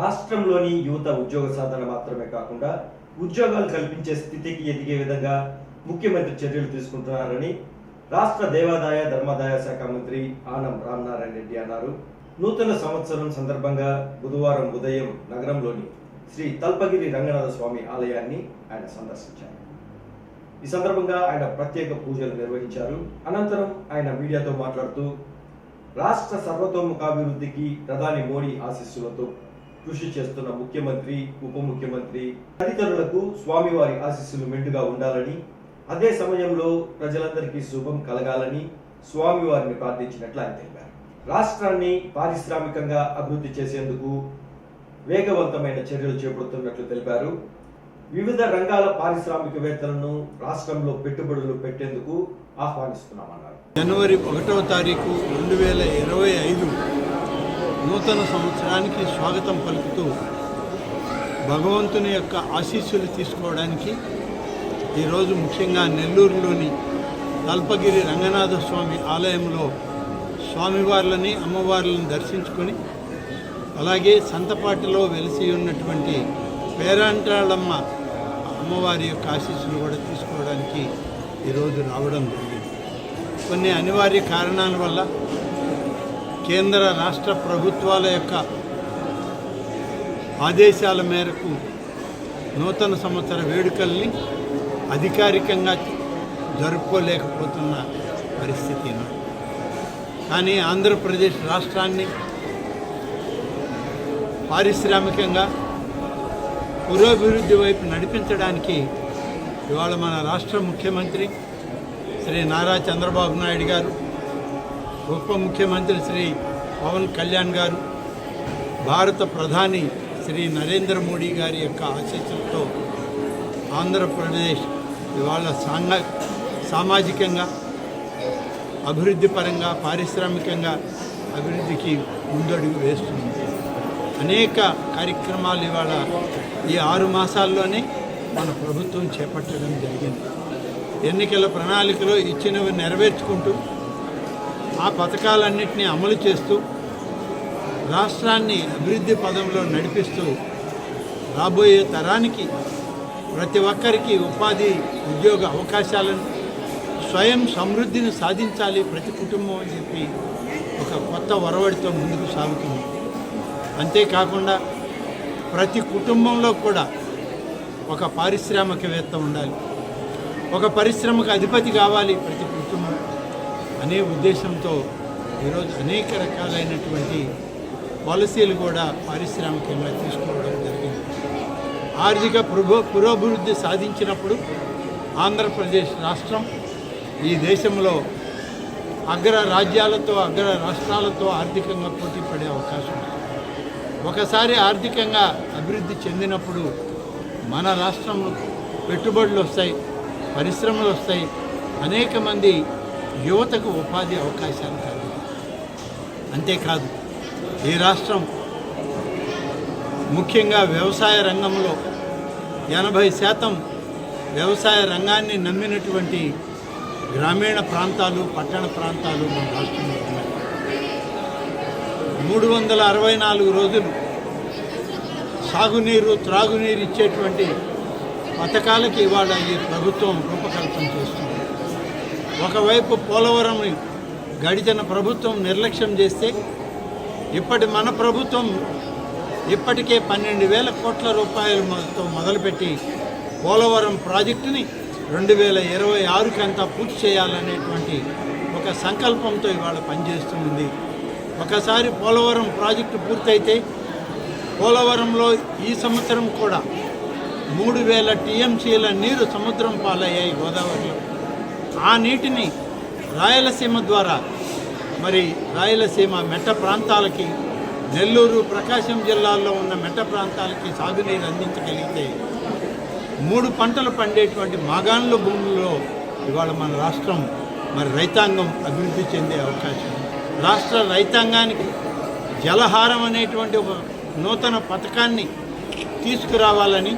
రాష్ట్రంలోని యువత ఉద్యోగ సాధన మాత్రమే కాకుండా ఉద్యోగాలు కల్పించే స్థితికి ఎదిగే విధంగా ముఖ్యమంత్రి చర్యలు తీసుకుంటున్నారని రాష్ట్ర దేవాదాయ ధర్మాదాయ శాఖ మంత్రి ఆనం రామనారాయణ రెడ్డి అన్నారు. నూతన సంవత్సరం సందర్భంగా బుధవారం ఉదయం నగరంలోని శ్రీ తల్పగిరి రంగనాథ స్వామి ఆలయాన్ని ఆయన సందర్శించారు. ఈ సందర్భంగా ఆయన ప్రత్యేక పూజలు నిర్వహించారు. అనంతరం ఆయన మీడియాతో మాట్లాడుతూ రాష్ట్ర సర్వతోముఖాభివృద్ధికి ప్రధాని మోడీ ఆశీస్సులతో కృషి చేస్తున్న ముఖ్యమంత్రి ఉప ముఖ్యమంత్రి తదితరులకు స్వామివారి ఆశీస్సులు మెండుగా ఉండాలని అదే సమయంలో ప్రజలందరికీ శుభం కలగాలని స్వామివారిని ప్రార్థించినట్లు ఆయన తెలిపారు. రాష్ట్రాన్ని పారిశ్రామికంగా అభివృద్ధి చేసేందుకు వేగవంతమైన చర్యలు చేపడుతున్నట్లు తెలిపారు. వివిధ రంగాల పారిశ్రామికవేత్తలను రాష్ట్రంలో పెట్టుబడులు పెట్టేందుకు ఆహ్వానిస్తున్నామన్నారు. జనవరి ఒకటవ తారీఖు రెండు వేల ఇరవై ఐదు నూతన సంవత్సరానికి స్వాగతం పలుకుతూ భగవంతుని యొక్క ఆశీస్సులు తీసుకోవడానికి ఈరోజు ముఖ్యంగా నెల్లూరులోని కల్పగిరి రంగనాథ స్వామి ఆలయంలో స్వామివార్లని అమ్మవార్లను దర్శించుకొని అలాగే సంతపాటిలో వెలిసి ఉన్నటువంటి పేరంటాళమ్మ అమ్మవారి యొక్క ఆశీస్సులు కూడా తీసుకోవడానికి ఈరోజు రావడం జరిగింది. కొన్ని అనివార్య కారణాల వల్ల కేంద్ర రాష్ట్ర ప్రభుత్వాల యొక్క ఆదేశాల మేరకు నూతన సంవత్సర వేడుకల్ని అధికారికంగా జరుపుకోలేకపోతున్న పరిస్థితి కానీ ఆంధ్రప్రదేశ్ రాష్ట్రాన్ని పారిశ్రామికంగా పురోభివృద్ధి వైపు నడిపించడానికి ఇవాళ మన రాష్ట్ర ముఖ్యమంత్రి శ్రీ నారా చంద్రబాబు నాయుడు గారు ఉప ముఖ్యమంత్రి శ్రీ పవన్ కళ్యాణ్ గారు భారత ప్రధాని శ్రీ నరేంద్ర మోడీ గారి యొక్క ఆశీస్సులతో ఆంధ్రప్రదేశ్ ఇవాళ సాంఘ సామాజికంగా అభివృద్ధి పరంగా పారిశ్రామికంగా అభివృద్ధికి ముందడుగు వేస్తుంది. అనేక కార్యక్రమాలు ఇవాళ ఈ ఆరు మాసాల్లోనే మన ప్రభుత్వం చేపట్టడం జరిగింది. ఎన్నికల ప్రణాళికలో ఇచ్చినవి నెరవేర్చుకుంటూ ఆ పథకాలన్నింటినీ అమలు చేస్తూ రాష్ట్రాన్ని అభివృద్ధి పదంలో నడిపిస్తూ రాబోయే తరానికి ప్రతి ఒక్కరికి ఉపాధి ఉద్యోగ అవకాశాలను స్వయం సమృద్ధిని సాధించాలి ప్రతి కుటుంబం అని చెప్పి ఒక కొత్త ఒరవడితో ముందుకు సాగుతుంది. అంతేకాకుండా ప్రతి కుటుంబంలో కూడా ఒక పారిశ్రామికవేత్త ఉండాలి. ఒక పరిశ్రమకు అధిపతి కావాలి ప్రతి కుటుంబం. అనే ఉద్దేశంతో ఈరోజు అనేక రకాలైనటువంటి పాలసీలు కూడా పారిశ్రామికంగా తీసుకోవడం జరిగింది. ఆర్థిక పురో పురోభివృద్ధి సాధించినప్పుడు ఆంధ్రప్రదేశ్ రాష్ట్రం ఈ దేశంలో అగ్ర రాజ్యాలతో అగ్ర రాష్ట్రాలతో ఆర్థికంగా పోటీ పడే అవకాశం ఉంది. ఒకసారి ఆర్థికంగా అభివృద్ధి చెందినప్పుడు మన రాష్ట్రంలో పెట్టుబడులు వస్తాయి పరిశ్రమలు వస్తాయి అనేక మంది యువతకు ఉపాధి అవకాశాలు కాదు. అంతేకాదు ఈ రాష్ట్రం ముఖ్యంగా వ్యవసాయ రంగంలో ఎనభై శాతం వ్యవసాయ రంగాన్ని నమ్మినటువంటి గ్రామీణ ప్రాంతాలు పట్టణ ప్రాంతాలు మన రాష్ట్రంలో ఉన్నాయి. మూడు వందల అరవై నాలుగు రోజులు సాగునీరు త్రాగునీరు ఇచ్చేటువంటి పథకాలకి ఇవాళ ఈ ప్రభుత్వం రూపకల్పన చేస్తుంది ఒకవైపు పోలవరం గడిచిన ప్రభుత్వం నిర్లక్ష్యం చేస్తే ఇప్పటి మన ప్రభుత్వం ఇప్పటికే పన్నెండు వేల కోట్ల రూపాయలతో మొదలుపెట్టి పోలవరం ప్రాజెక్టుని రెండు వేల ఇరవై ఆరుకంతా పూర్తి చేయాలనేటువంటి ఒక సంకల్పంతో ఇవాళ పనిచేస్తుంది ఒకసారి పోలవరం ప్రాజెక్టు పూర్తయితే పోలవరంలో ఈ సంవత్సరం కూడా మూడు వేల టీఎంసీల నీరు సముద్రం పాలయ్యాయి గోదావరిలో. ఆ నీటిని రాయలసీమ ద్వారా మరి రాయలసీమ మెట్ట ప్రాంతాలకి నెల్లూరు ప్రకాశం జిల్లాల్లో ఉన్న మెట్ట ప్రాంతాలకి సాగునీరు అందించగలిగితే మూడు పంటలు పండేటువంటి మాగాణుల భూముల్లో ఇవాళ మన రాష్ట్రం మరి రైతాంగం అభివృద్ధి చెందే అవకాశం. రాష్ట్ర రైతాంగానికి జలహారం అనేటువంటి ఒక నూతన పథకాన్ని తీసుకురావాలని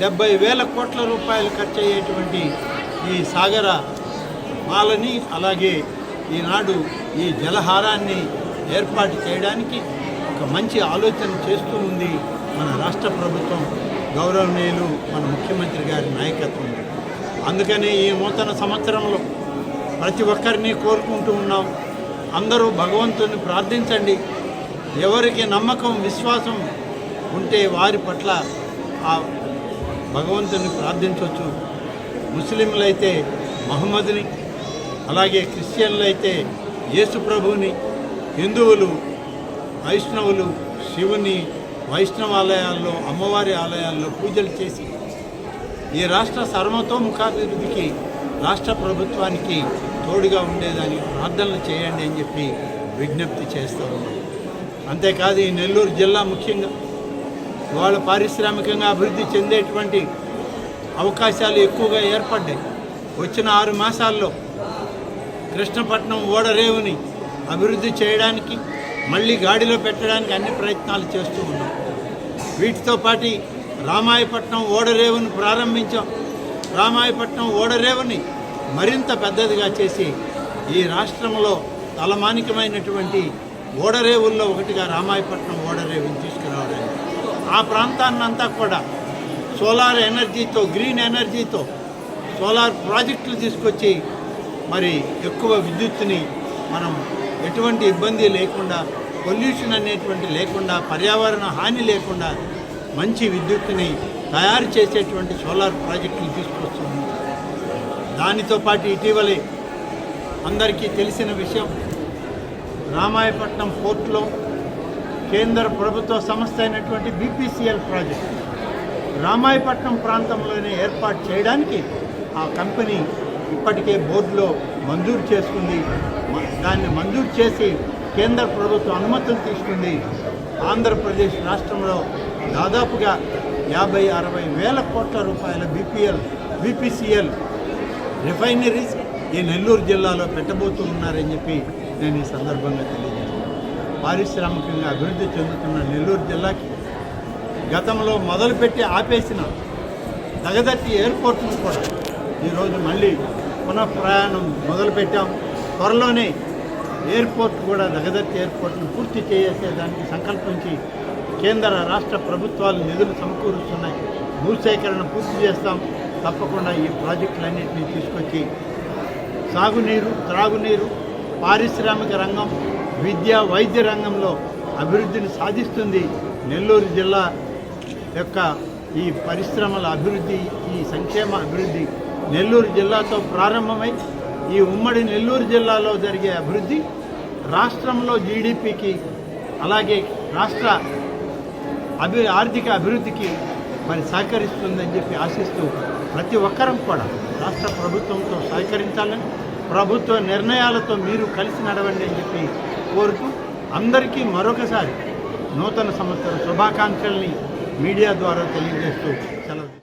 డెబ్బై వేల కోట్ల రూపాయలు ఖర్చు అయ్యేటువంటి ఈ సాగర మాలని అలాగే ఈనాడు ఈ జలహారాన్ని ఏర్పాటు చేయడానికి ఒక మంచి ఆలోచన చేస్తూ ఉంది మన రాష్ట్ర ప్రభుత్వం. గౌరవనీయులు మన ముఖ్యమంత్రి గారి నాయకత్వం. అందుకనే ఈ నూతన సంవత్సరంలో ప్రతి ఒక్కరిని కోరుకుంటూ ఉన్నాం. అందరూ భగవంతుని ప్రార్థించండి. ఎవరికి నమ్మకం విశ్వాసం ఉంటే వారి పట్ల ఆ భగవంతుని ప్రార్థించవచ్చు ముస్లింలైతే మహమ్మద్ని అలాగే క్రిస్టియన్లు అయితే యేసు ప్రభువుని హిందువులు వైష్ణవులు శివుని వైష్ణవాలయాల్లో అమ్మవారి ఆలయాల్లో పూజలు చేసి ఈ రాష్ట్ర సర్వతోముఖాభివృద్ధికి రాష్ట్ర ప్రభుత్వానికి తోడుగా ఉండేదానికి ప్రార్థనలు చేయండి అని చెప్పి విజ్ఞప్తి చేస్తూ ఉన్నాం. అంతేకాదు ఈ నెల్లూరు జిల్లా ముఖ్యంగా వాళ్ళ పారిశ్రామికంగా అభివృద్ధి చెందేటువంటి అవకాశాలు ఎక్కువగా ఏర్పడ్డాయి. వచ్చిన ఆరు మాసాల్లో కృష్ణపట్నం ఓడరేవుని అభివృద్ధి చేయడానికి మళ్ళీ గాడిలో పెట్టడానికి అన్ని ప్రయత్నాలు చేస్తూ ఉన్నాం. వీటితో పాటు రామాయపట్నం ఓడరేవుని ప్రారంభించాం. రామాయపట్నం ఓడరేవుని మరింత పెద్దదిగా చేసి ఈ రాష్ట్రంలో తలమానికమైనటువంటి ఓడరేవుల్లో ఒకటిగా రామాయపట్నం ఓడరేవుని తీసుకురావడానికి. ఆ ప్రాంతాన్నంతా కూడా సోలార్ ఎనర్జీతో గ్రీన్ ఎనర్జీతో సోలార్ ప్రాజెక్టులు తీసుకొచ్చి మరి ఎక్కువ విద్యుత్తుని మనం ఎటువంటి ఇబ్బంది లేకుండా పొల్యూషన్ అనేటువంటి లేకుండా పర్యావరణ హాని లేకుండా మంచి విద్యుత్తుని తయారు చేసేటువంటి సోలార్ ప్రాజెక్టులు తీసుకొస్తుంది దానితో పాటు ఇటీవలే అందరికీ తెలిసిన విషయం రామాయపట్నం పోర్టులో కేంద్ర ప్రభుత్వ సంస్థ అయినటువంటి బీపీసీఎల్ ప్రాజెక్ట్ రామాయపట్నం ప్రాంతంలోనే ఏర్పాటు చేయడానికి ఆ కంపెనీ ఇప్పటికే బోర్డులో మంజూరు చేసుకుంది. దాన్ని మంజూరు చేసి కేంద్ర ప్రభుత్వం అనుమతులు తీసుకుంది. ఆంధ్రప్రదేశ్ రాష్ట్రంలో దాదాపుగా యాభై అరవై వేల కోట్ల రూపాయల బీపీఎల్ బీపీసీఎల్ రిఫైనరీస్ ఈ నెల్లూరు జిల్లాలో పెట్టబోతూ ఉన్నారని చెప్పి నేను ఈ సందర్భంగా తెలియజేస్తాను పారిశ్రామికంగా అభివృద్ధి చెందుతున్న నెల్లూరు జిల్లాకి గతంలో మొదలుపెట్టి ఆపేసిన తగదట్టి ఎయిర్పోర్ట్ను కూడా ఈరోజు మళ్ళీ పునః ప్రయాణం మొదలుపెట్టాం. త్వరలోనే ఎయిర్పోర్ట్ కూడా దగదత్తి ఎయిర్పోర్ట్ను పూర్తి చేసేదానికి సంకల్పించి కేంద్ర రాష్ట్ర ప్రభుత్వాలు నిధులు సమకూరుస్తున్నాయి. భూసేకరణ పూర్తి చేస్తాం. తప్పకుండా ఈ ప్రాజెక్టులన్నింటినీ తీసుకొచ్చి సాగునీరు త్రాగునీరు పారిశ్రామిక రంగం విద్య వైద్య రంగంలో అభివృద్ధిని సాధిస్తుంది నెల్లూరు జిల్లా యొక్క ఈ పరిశ్రమల అభివృద్ధి ఈ సంక్షేమ అభివృద్ధి నెల్లూరు జిల్లాతో ప్రారంభమై ఈ ఉమ్మడి నెల్లూరు జిల్లాలో జరిగే అభివృద్ధి రాష్ట్రంలో జీడిపికి అలాగే రాష్ట్ర అభి ఆర్థిక అభివృద్ధికి మరి సహకరిస్తుందని చెప్పి ఆశిస్తూ ప్రతి ఒక్కరం కూడా రాష్ట్ర ప్రభుత్వంతో సహకరించాలని ప్రభుత్వ నిర్ణయాలతో మీరు కలిసి నడవండి అని చెప్పి కోరుతూ అందరికీ మరొకసారి నూతన సంవత్సర శుభాకాంక్షల్ని మీడియా ద్వారా తెలియజేస్తూ